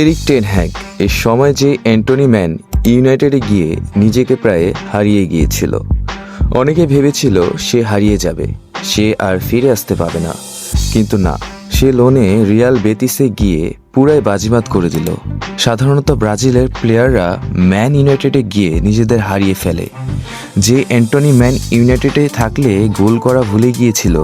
Eric ten hack এর সময় যে অ্যান্টনি ম্যান ইউনাইটেডে গিয়ে নিজেকে প্রায় হারিয়ে গিয়েছিল। অনেকে ভেবেছিল সে হারিয়ে যাবে, সে আর ফিরে আসতে পারবে না। কিন্তু না, সে লোনে রিয়াল বেতিসে গিয়ে পুরাই বাজিবাদ করে দিল। সাধারণত ব্রাজিলের প্লেয়াররা ম্যান ইউনাইটেডে গিয়ে নিজেদের হারিয়ে ফেলে। যে অ্যান্টনি ম্যান ইউনাইটেডে থাকলে গোল করা ভুলে গিয়েছিল,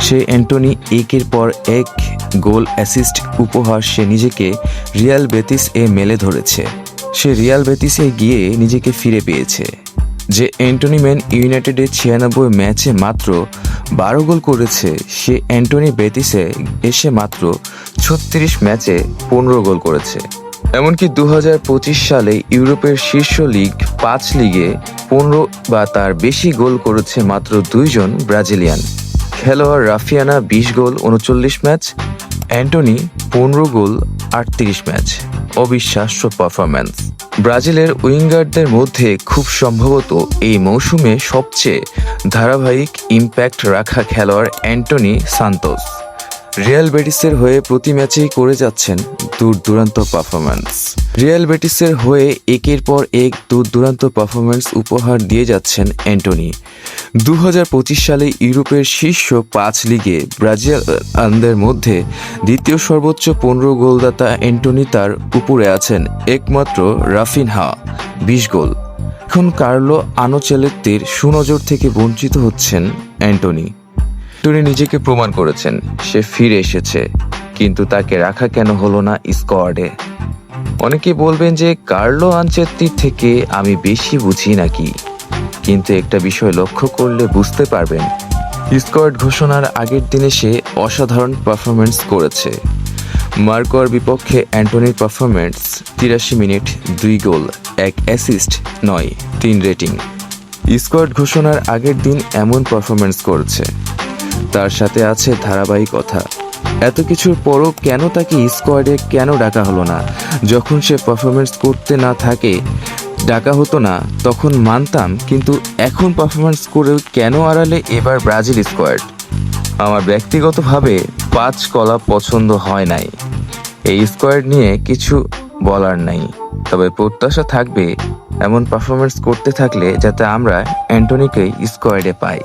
সে অ্যান্টনি একের পর এক গোল অ্যাসিস্ট উপহার সে নিজেকে রিয়াল বেতিস এ মেলে ধরেছে। সে রিয়াল বেতিসে গিয়ে নিজেকে ফিরে পেয়েছে। যে অ্যান্টনি ম্যান ইউনাইটেডের ছিয়ানব্বই ম্যাচে মাত্র বারো গোল করেছে, সে অ্যান্টনি বেতিসে এসে মাত্র ছত্রিশ ম্যাচে পনেরো গোল করেছে। এমনকি দু হাজার পঁচিশ সালে ইউরোপের শীর্ষ লিগ পাঁচ লিগে পনেরো বা তার বেশি গোল করেছে মাত্র দুইজন ব্রাজিলিয়ান। খেলোয়াড় রাফিয়ানা বিশ গোল, উনচল্লিশ ম্যাচ অ্যান্টনি পনেরো গোল, আটত্রিশ ম্যাচ, অবিশ্বাস্য পারফরম্যান্স ব্রাজিলের উইঙ্গারদের মধ্যে খুব সম্ভবত এই মৌসুমে সবচেয়ে ধারাবাহিক ইম্প্যাক্ট রাখা খেলোয়াড় অ্যান্টনি সান্তোস। রিয়াল বেডিসের হয়ে প্রতি ম্যাচেই করে যাচ্ছেন দূর দূরান্ত পারফরম্যান্স রিয়াল বেটিসের হয়ে একের পর এক দূর দূরান্ত পারফরম্যান্স উপহার দিয়ে যাচ্ছেন অ্যান্টনি। দু সালে ইউরোপের শীর্ষ পাঁচ লিগে ব্রাজিল ব্রাজিলিয়ানদের মধ্যে দ্বিতীয় সর্বোচ্চ পনেরো গোলদাতা অ্যান্টনি তার উপরে আছেন একমাত্র রাফিনহা, বিশ গোল। এখন কার্লো আনোচেলেত্তির সুনজর থেকে বঞ্চিত হচ্ছেন অ্যান্টনি। টনি নিজেকে প্রমাণ করেছেন, সে ফিরে এসেছে, কিন্তু তাকে রাখা কেন হলো না স্কোয়াডে। অনেকে বলবেন যে কার্লো আনচেত্তির থেকে আমি বেশি বুঝি নাকি? কিন্তু একটা বিষয় লক্ষ্য করলে বুঝতে পারবেন, স্কোয়াড ঘোষণার আগের দিনে সে অসাধারণ পারফরমেন্স করেছে। মার্কোর বিপক্ষে অ্যান্টনির পারফরমেন্স তিরাশি মিনিট, দুই গোল, এক অ্যাসিস্ট, নয়, তিন রেটিং। স্কোয়াড ঘোষণার আগের দিন এমন পারফরমেন্স করেছে। তার সাথে আছে ধারাবাহিকতা। এত কিছুর পরও কেন তাকে স্কোয়াডে কেন ডাকা হলো না? যখন সে পারফরমেন্স করতে না থাকে, ডাকা হতো না, তখন মানতাম, কিন্তু এখন পারফরমেন্স করেও কেন আড়ালে এবার ব্রাজিল স্কোয়াড আমার ব্যক্তিগতভাবে পাঁচ কলা পছন্দ হয় নাই। এই স্কোয়াড নিয়ে কিছু বলার নাই। তবে প্রত্যাশা থাকবে, এমন পারফরমেন্স করতে থাকলে যাতে আমরা অ্যান্টনিকেই স্কোয়াডে পাই।